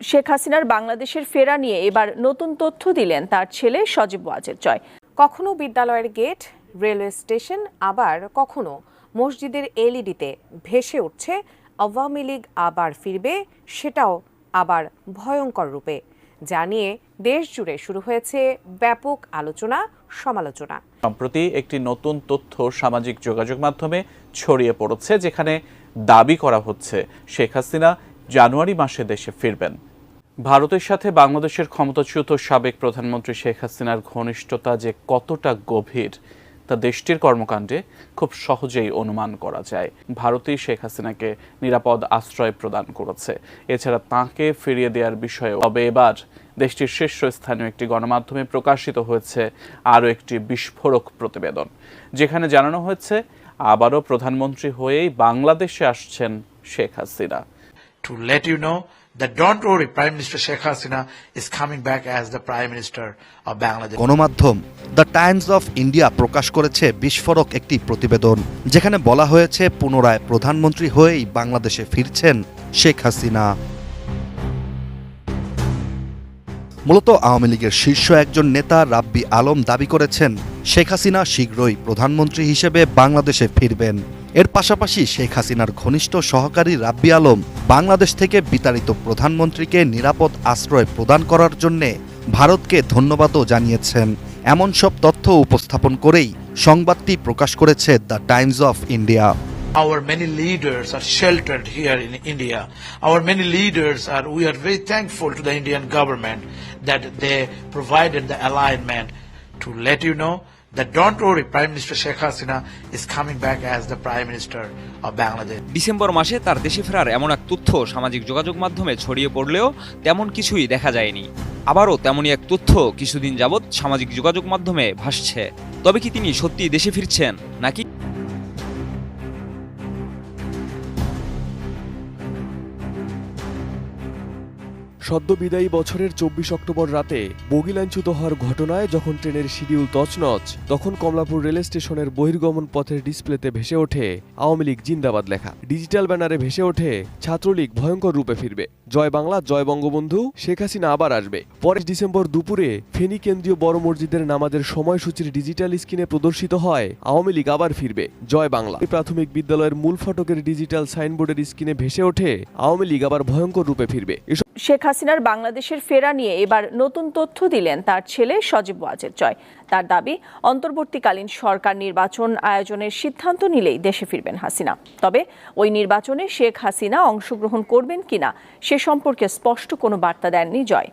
শেখ হাসিনার বাংলাদেশের ফেরা নিয়ে এবার নতুন তথ্য দিলেন তার ছেলে সজীব ওয়াজের জয়। কখনো বিদ্যালয়ের গেট, রেলওয়ে স্টেশন, আবার কখনো মসজিদের এলইডিতে ভেসে উঠছে আওয়ামী লীগ আবার ফিরবে, সেটাও আবার ভয়ঙ্কর রূপে। যা নিয়ে দেশ জুড়ে শুরু হয়েছে ব্যাপক আলোচনা, সমালোচনা। সম্প্রতি একটি নতুন তথ্য সামাজিক যোগাযোগ মাধ্যমে ছড়িয়ে পড়েছে, যেখানে দাবি করা হচ্ছে শেখ হাসিনা জানুয়ারি মাসে দেশে ফিরবেন। ভারতের সাথে বাংলাদেশের ক্ষমতাচ্যুত সাবেক প্রধানমন্ত্রী শেখ হাসিনার ঘনিষ্ঠতা যে কতটা গভীর, তা দেশটির কর্মকাণ্ডে খুব সহজেই অনুমান করা যায়। ভারতই শেখ হাসিনাকে নিরাপদ আশ্রয় প্রদান করেছে। এছাড়া তাঁকে ফিরিয়ে দেওয়ার বিষয়ে তবে এবার দেশটির শীর্ষস্থানীয় একটি গণমাধ্যমে প্রকাশিত হয়েছে আরও একটি বিস্ফোরক প্রতিবেদন, যেখানে জানানো হয়েছে আবারও প্রধানমন্ত্রী হয়েই বাংলাদেশে আসছেন Sheikh Hasina. To let you know that don't worry, Prime Minister Sheikh Hasina is coming back as the Prime Minister of Bangladesh. গণমাধ্যম দ্য টাইমস অফ ইন্ডিয়া প্রকাশ করেছে বিস্ফোরক একটি প্রতিবেদন যেখানে বলা হয়েছে পুনরায় প্রধানমন্ত্রী হয়েই বাংলাদেশে ফিরছেন শেখ হাসিনা মূলত আওয়ামী লীগের শীর্ষ একজন নেতা রাব্বি আলম দাবি করেছেন শেখ হাসিনা শীঘ্রই প্রধানমন্ত্রী হিসেবে বাংলাদেশে ফিরবেন এর পাশাপাশি শেখ হাসিনার ঘনিষ্ঠ সহকারী রাব্বি আলম বাংলাদেশ থেকে বিতাড়িত প্রধানমন্ত্রীকে নিরাপদ আশ্রয় প্রদান করার জন্যে ভারতকে ধন্যবাদও জানিয়েছেন এমন সব তথ্য উপস্থাপন করেই সংবাদটি প্রকাশ করেছে the Times of India Our many leaders are sheltered here in India. Our many leaders are, we are very thankful to the Indian government that they provided the alignment to let you know that don't worry, Prime Minister Sheikh Hasina is coming back as the Prime Minister of Bangladesh. December মাসে তার দেশে ফেরার এমন এক তথ্য সামাজিক যোগাযোগ মাধ্যমে ছড়িয়ে পড়লেও তেমন কিছুই দেখা যায়নি। আবারও তেমনই এক তথ্য কিছুদিন যাবৎ সামাজিক যোগাযোগ মাধ্যমে ভাসছে। তবে কি তিনি সত্যি দেশে ফিরছেন নাকি? সদ্য বিদায়ী বছরের চব্বিশ অক্টোবর রাতে বগিলাঞ্চ্যুত হওয়ার ঘটনায় যখন ট্রেনের শিডিউল তছনছ, তখন কমলাপুর রেল স্টেশনের বহির্গমন পথের ডিসপ্লেতে ভেসে ওঠে আওয়ামী লীগ জিন্দাবাদ লেখা। ডিজিটাল ব্যানারে ভেসে ওঠে ছাত্রলীগ ভয়ঙ্কর রূপে ফিরবে। জয় বাংলা, জয় বঙ্গবন্ধু, শেখ হাসিনা আবার আসবে। পরে ডিসেম্বর দুপুরে ফেনী কেন্দ্রীয় বড় মসজিদের নামাজের সময়সূচির ডিজিটাল স্ক্রিনে প্রদর্শিত হয় আওয়ামী লীগ আবার ফিরবে। জয় বাংলা। প্রাথমিক বিদ্যালয়ের মূল ফটকের ডিজিটাল সাইনবোর্ডের স্ক্রিনে ভেসে ওঠে আওয়ামী লীগ আবার ভয়ঙ্কর রূপে ফিরবে। এসব শেখ হাসিনার বাংলাদেশের ফেরা নিয়ে এবার নতুন তথ্য দিলেন তার ছেলে সজীব ওয়াজের জয়। তার দাবি, অন্তর্বর্তীকালীন সরকার নির্বাচন আয়োজনের সিদ্ধান্ত নিলেই দেশে ফিরবেন হাসিনা। তবে ওই নির্বাচনে শেখ হাসিনা অংশগ্রহণ করবেন কিনা, সে সম্পর্কে স্পষ্ট কোনো বার্তা দেননি জয়।